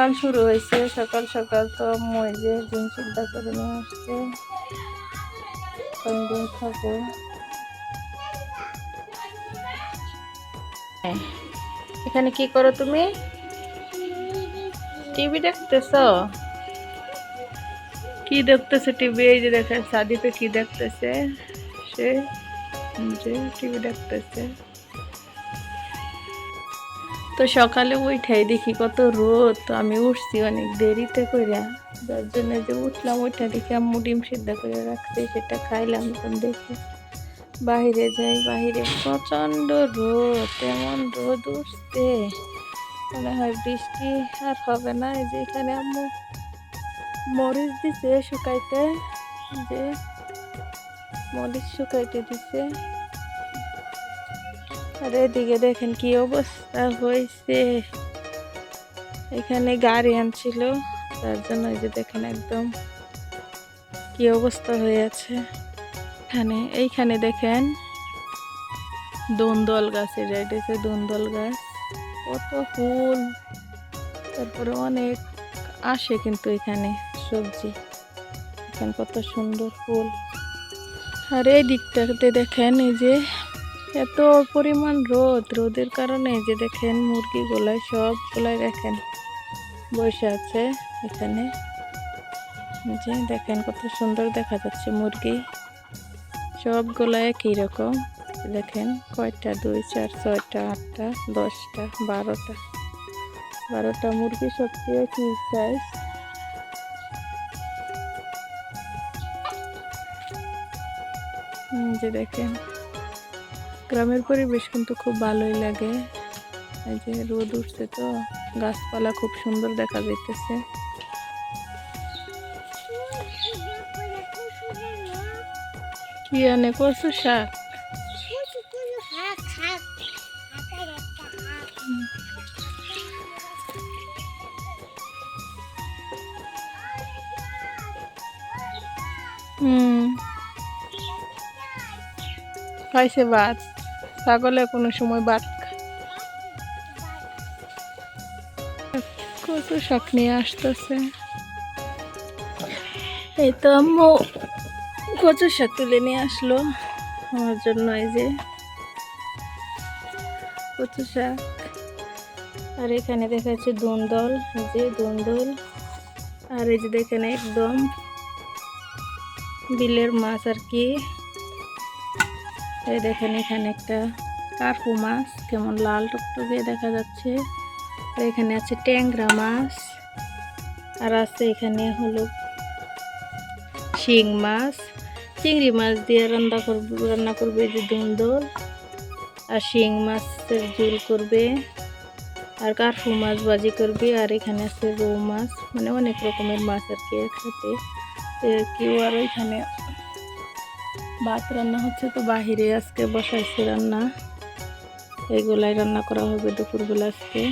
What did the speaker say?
সকাল শুরু হয়েছে। সকাল সকাল তো মই যে ডিম সিদ্ধ করে নিয়ে আসছে। আমি ডিম হ্যাঁ। এখানে কি করো তুমি? টিভি দেখতেছ? কি দেখতেছে টিভি? এই যে দেখে সাদিতে কি দেখতেছে? সে টিভি দেখতেছে। তো সকালে উঠাই দেখি কত রোদ, তো আমি উঠছি অনেক দেরিতে কইরা। যার জন্য যে উঠলাম ওইটা দেখি আম্মু ডিম সিদ্ধ করে রাখছে, সেটা খাইলাম এখন দেখি। বাইরে যাই, বাহিরে প্রচণ্ড রোদ এমন রোদ উঠছে। মনে হয় বৃষ্টি আর হবে না, এই যে এখানে আম্মু মরিচ দিছে শুকাইতে, যে মরিচ শুকাইতে দিছে। আর এদিকে দেখেন কি অবস্থা হয়েছে এখানে গাড়ি আনছিল, তার জন্য এই যে দেখেন একদম কি অবস্থা হয়ে আছে। এখানে, এইখানে দেখেন দন্দল গাছের রাইডেছে দন্দল গাছ। কত ফুল, তারপরে অনেক আসে কিন্তু এখানে সবজি। এখানে কত সুন্দর ফুল। আর এই দিকটাতে দেখেন এই যে এত পরিমাণ রোদ, রোদের কারণে যে দেখেন মুরগিগুলাই সবগুলাই দেখেন বসে আছে এখানে। যে দেখেন কত সুন্দর দেখা যাচ্ছে মুরগি। সবগুলা একই রকম। দেখেন কয়টা? দুই, চার, ছয়টা, আটটা, দশটা, বারোটা। বারোটা মুরগি সবচেয়ে একই সাইজ যে দেখেন গ্রামের পরিবেশ কিন্তু খুব ভালোই লাগে। এই যে রোদ উঠছে তো, গাছপালা খুব সুন্দর দেখা যাইতেছে। কি আনে কচু শাক? হুম। খাইছে ভাত? ছাগলে কোনো সময় খায়। কচু শাক নিয়ে আসতেছে। এই তো আম্মু কচু শাক তুলে নিয়ে আসলো আমার জন্য এই যে। কচু শাক আর এখানে দেখা যাচ্ছে দুন্দল, এই যে দুন্দল। আর এই যে দেখেন একদম বিলের মাছ আর কি। এই দেখেন এখানে একটা কার্পু মাছ, কেমন লাল টকটকে দেখা যাচ্ছে। আর এখানে আছে ট্যাংরা মাছ, আর আছে এখানে হলো শিং মাছ। চিংড়ি মাছ দিয়ে রান্না করবে রান্না করবে যে দুন্দল আর শিং মাছের ঝোল করবে, আর কার্পু মাছ ভাজি করবে, আর এখানে আছে রৌ মাছ। মানে অনেক রকমের মাছ আর কি একসাথে। কেউ আর ওইখানে ভাত রান্না হচ্ছে তো বাহিরে আজকে বসাইছে রান্না। এগুলাই রান্না করা হবে দুপুরবেলা আজকে।